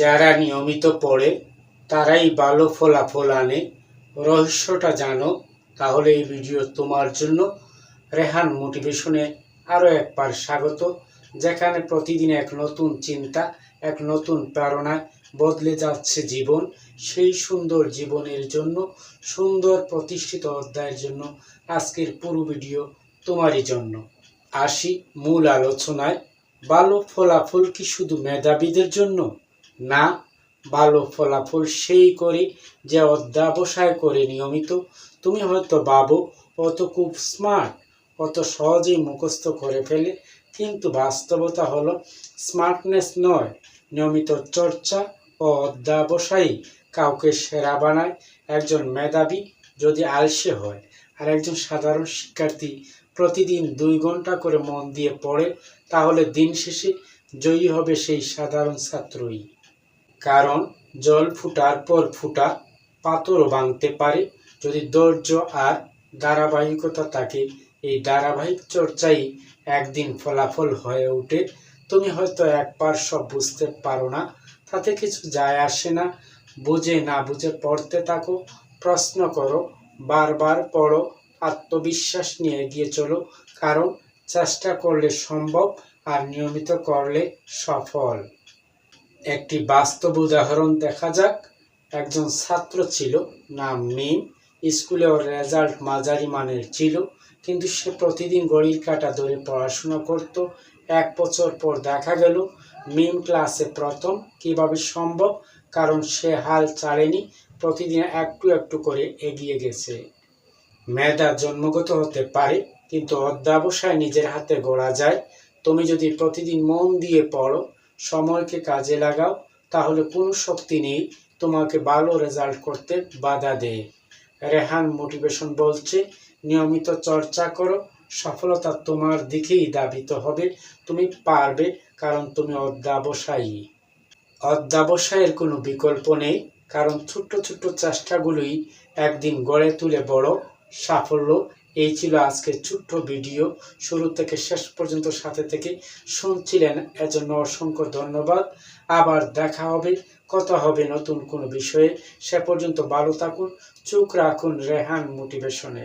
যারা নিয়মিত পড়ে, তারাই ভালো ফলাফল আনে। রহস্যটা জানো, তাহলে এই ভিডিও তোমার জন্য রেহান মোটিভেশনে আরও একবার স্বাগত, যেখানে প্রতিদিন এক নতুন চিন্তা, এক নতুন প্রেরণায় বদলে যাচ্ছে জীবন। সেই সুন্দর জীবনের জন্য, সুন্দর প্রতিষ্ঠিত অধ্যায়ের জন্য আজকের পুরো ভিডিও তোমারই জন্য। আসি মূল আলোচনায়, ভালো ফলাফল কি শুধু মেধাবীদের জন্য? না, ভালো ফলাফল সেই করে যে অধ্যাবসায় করে নিয়মিত। তুমি হয়তো ভাবো, অত খুব স্মার্ট অত সহজেই মুখস্থ করে ফেলে, কিন্তু বাস্তবতা হলো স্মার্টনেস নয়। নিয়মিত চর্চা ও অধ্যাবসায়ী কাউকে সেরা বানায়। একজন মেধাবী যদি আলসে হয়, আর একজন সাধারণ শিক্ষার্থী প্রতিদিন দুই ঘণ্টা করে মন দিয়ে পড়ে, তাহলে দিন শেষে জয়ী হবে সেই সাধারণ ছাত্রই। কারণ জল ফুটার পর ফুটা পাথর ভাঙতে পারে। যদি ধৈর্য আর ধারাবাহিকতা থাকে, এই ধারাবাহিক চর্চাই একদিন ফলাফল হয়ে ওঠে। তুমি হয়তো একবার সব বুঝতে পারো না, তাতে কিছু যায় আসে না। বুঝে না বুঝে পড়তে থাকো, প্রশ্ন করো, বারবার পড়ো, আত্মবিশ্বাস নিয়ে এগিয়ে চলো, কারণ চেষ্টা করলে সম্ভব আর নিয়মিত করলে সফল। একটি বাস্তব উদাহরণ দেখা যাক। একজন ছাত্র ছিল, নাম মিম। স্কুলে ওর রেজাল্ট মাঝারি মানের ছিল, কিন্তু সে প্রতিদিন গড়ির কাঁটা ধরে পড়াশোনা করত। এক বছর পর দেখা গেল, মিম ক্লাসে প্রথম। কীভাবে সম্ভব? কারণ সে হাল ছাড়েনি, প্রতিদিন একটু একটু করে এগিয়ে গেছে। মেধা জন্মগত হতে পারে, কিন্তু অধ্যাবসায় নিজের হাতে গড়া যায়। তুমি যদি প্রতিদিন মন দিয়ে পড়ো সময়কে কাজে লাগাও, তাহলে কোনো শক্তি নেই, তোমাকে ভালো রেজাল্ট করতে বাধা দেয়। রেহান মোটিভেশন বলছে, নিয়মিত চর্চা করো, সফলতা তোমার দিকেই দাবিত হবে, তুমি পারবে, কারণ তুমি অধ্যাবসায়ী। অধ্যাবসায়ের কোনো বিকল্প নেই, কারণ ছোট্ট ছোট্ট চেষ্টাগুলোই একদিন গড়ে তুলে বড় সাফল্য এই ছিল আজকের ছোট্ট ভিডিও। শুরু থেকে শেষ পর্যন্ত সাথে থেকে শুনছিলেন এজন্য অসংখ্য ধন্যবাদ। আবার দেখা হবে, কথা হবে নতুন কোনো বিষয়ে। সে পর্যন্ত ভালো থাকুন, চোখ রাখুন রেহান মোটিভেশনে।